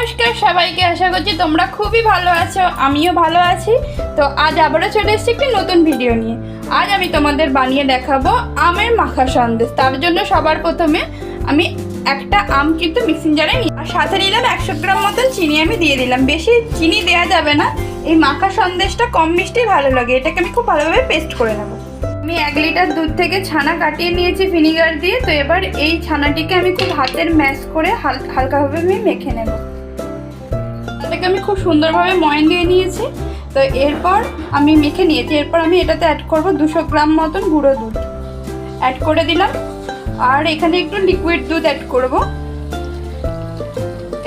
নমস্কার সবাইকে, আশা করছি তোমরা খুবই ভালো আছো, আমিও ভালো আছি। তো আজ আবারও চলে এসেছি একটি নতুন ভিডিও নিয়ে। আজ আমি তোমাদের বানিয়ে দেখাবো আমের মাখা সন্দেশ। তার জন্য সবার প্রথমে আমি একটা আম কিন্তু মিক্সিং জারে নিই আর সাথে নিলাম একশো গ্রাম মতন চিনি আমি দিয়ে দিলাম। বেশি চিনি দেওয়া যাবে না। এই মাখা সন্দেশটা কম মিষ্টি ভালো লাগে। এটাকে আমি খুব ভালোভাবে পেস্ট করে নেব। আমি এক লিটার দুধ থেকে ছানা কাটিয়ে নিয়েছি ভিনিগার দিয়ে। তো এবার এই ছানাটিকে আমি খুব হাতের ম্যাশ করে হাল- হালকাভাবে আমি মেখে নেব। তাদেরকে আমি খুব সুন্দরভাবে ময়ন দিয়ে নিয়েছি। তো এরপর আমি মেখে নিয়েছি। এরপর আমি এটাতে অ্যাড করব দুশো গ্রাম মতন গুঁড়ো দুধ। অ্যাড করে দিলাম। আর এখানে একটু লিকুইড দুধ অ্যাড করব।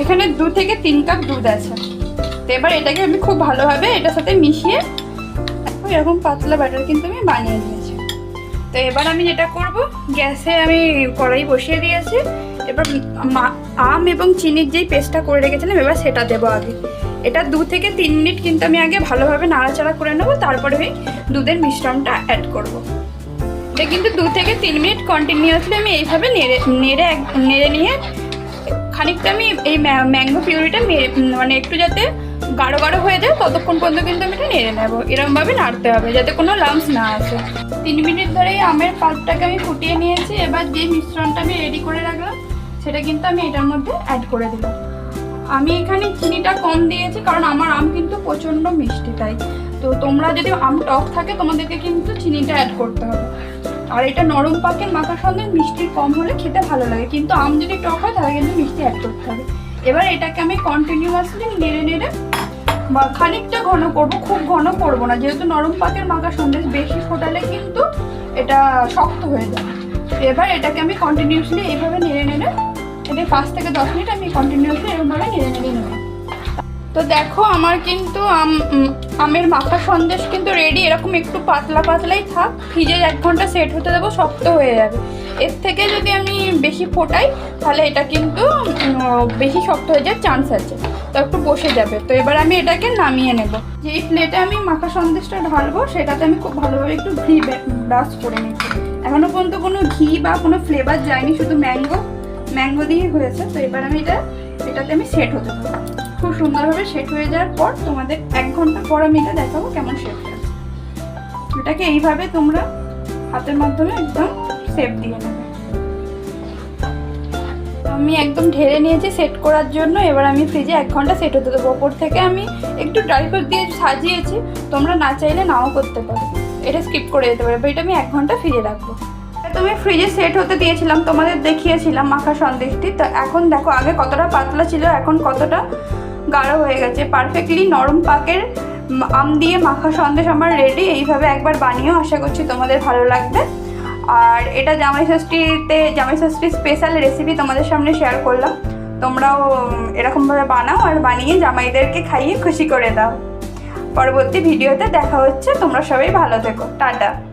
এখানে দু থেকে তিন কাপ দুধ আছে। তো এবার এটাকে আমি খুব ভালোভাবে এটার সাথে মিশিয়ে এরকম পাতলা ব্যাটার কিন্তু আমি বানিয়ে নিয়েছি তো এবার আমি যেটা করব, গ্যাসে আমি কড়াই বসিয়ে দিয়েছি এবার আম এবং চিনির যেই পেস্টটা করে রেখেছিলাম, এবার সেটা দেবো আগে এটা দু থেকে তিন মিনিট কিন্তু আমি আগে ভালোভাবে নাড়াচাড়া করে নেব, তারপরে আমি দুধের মিশ্রণটা অ্যাড করব। এটা কিন্তু দু থেকে তিন মিনিট কন্টিনিউয়াসলি আমি এইভাবে নেড়ে নেড়ে নেড়ে নিয়ে খানিকটা আমি এই ম্যাঙ্গো পিউরিটা মানে একটু যাতে গাঢ় গাঢ় হয়ে যায়, ততক্ষণ পর্যন্ত কিন্তু আমি এটা নেড়ে নেব। এরমভাবে নাড়তে হবে, যাতে কোনো লামস না আসে। তিন মিনিট ধরেই আমের পাল্পটাকে আমি ফুটিয়ে নিয়েছি, এবার যে মিশ্রণটা আমি রেডি করে রাখলাম, সেটা কিন্তু আমি এটার মধ্যে অ্যাড করে দিলাম আমি এখানে চিনিটা কম দিয়েছি, কারণ আমার আম কিন্তু প্রচণ্ড মিষ্টি, তাই। তো তোমরা যদি আম টক থাকে, তোমাদেরকে কিন্তু চিনিটা অ্যাড করতে হবে। আর এটা নরম পাকের মাখার সঙ্গে মিষ্টি কম হলে খেতে ভালো লাগে। কিন্তু আম যদি টক হয়, তাহলে কিন্তু মিষ্টি অ্যাড করতে হবে। এবার এটাকে আমি কন্টিনিউয়াসলি নেড়ে নেড়ে খানিকটা ঘন করব, খুব ঘন করব না। যেহেতু নরম পাকের মাখা সন্দেশ বেশি ফোটালে কিন্তু এটা শক্ত হয়ে যায়। এবার এটাকে আমি কন্টিনিউসলি এইভাবে নেড়ে নেড়ে এটা পাঁচ থেকে দশ মিনিট আমি কন্টিনিউসলি এরকমভাবে নেড়ে নেড়ে নেব। তো দেখো, আমার কিন্তু আম আমের মাখা সন্দেশ কিন্তু রেডি এরকম একটু পাতলা পাতলাই থাক, ফ্রিজে এক ঘণ্টা সেট হতে দেবো, শক্ত হয়ে যাবে। এর থেকে যদি আমি বেশি ফোটাই, তাহলে এটা কিন্তু বেশি শক্ত হয়ে যাওয়ার চান্স আছে। তো একটু বসে যাবে। তো এবার আমি এটাকে নামিয়ে নেব। যেই প্লেটে আমি মাখা সন্দেশটা ঢালবো, সেটাতে আমি খুব ভালোভাবে একটু ঘি ব্রাশ করে নিচ্ছি। এখনও পর্যন্ত কোনো ঘি বা কোনো ফ্লেভার যায়নি, শুধু ম্যাঙ্গো ম্যাঙ্গো দিয়ে হয়েছে। তো এবার আমি এটা, এটাতে আমি সেট হতে দেবো। খুব সুন্দরভাবে সেট হয়ে যাওয়ার পর তোমাদের এক ঘণ্টা পর আমি এটা দেখাবো কেমন সেট হয়েছে। এটাকে এইভাবে তোমরা হাতের মাধ্যমে একদম সেপ দিয়ে নেবে। আমি একদম ঢেলে নিয়েছি সেট করার জন্য। এবার আমি ফ্রিজে এক ঘণ্টা সেট হতে দেবো। ওপর থেকে আমি একটু ড্রাই ফ্রুট দিয়ে সাজিয়েছি। তোমরা না চাইলে নাও করতে পারো। এটা স্কিপ করে যেতে পারবে এটা আমি এক ঘণ্টা ফ্রিজে রাখব। তুমি ফ্রিজে সেট হতে দিয়েছিলাম। তোমাদের দেখিয়েছিলাম মাখা সন্দেশটি। তো এখন দেখো, আগে কতটা পাতলা ছিল, এখন কতটা গাঢ় হয়ে গেছে। পারফেক্টলি নরম পাকের আম দিয়ে মাখা সন্দেশ আমার রেডি এইভাবে একবার বানিয়েও আশা করছি তোমাদের ভালো লাগবে। আর এটা জামাই ষষ্ঠীতে, জামাই ষষ্ঠীর স্পেশাল রেসিপি তোমাদের সামনে শেয়ার করলাম। তোমরাও এরকমভাবে বানাও আর বানিয়ে জামাইদেরকে খাইয়ে খুশি করে দাও। পরবর্তী ভিডিওতে দেখা হচ্ছে, তোমরা সবাই ভালো থেকো। টাটা।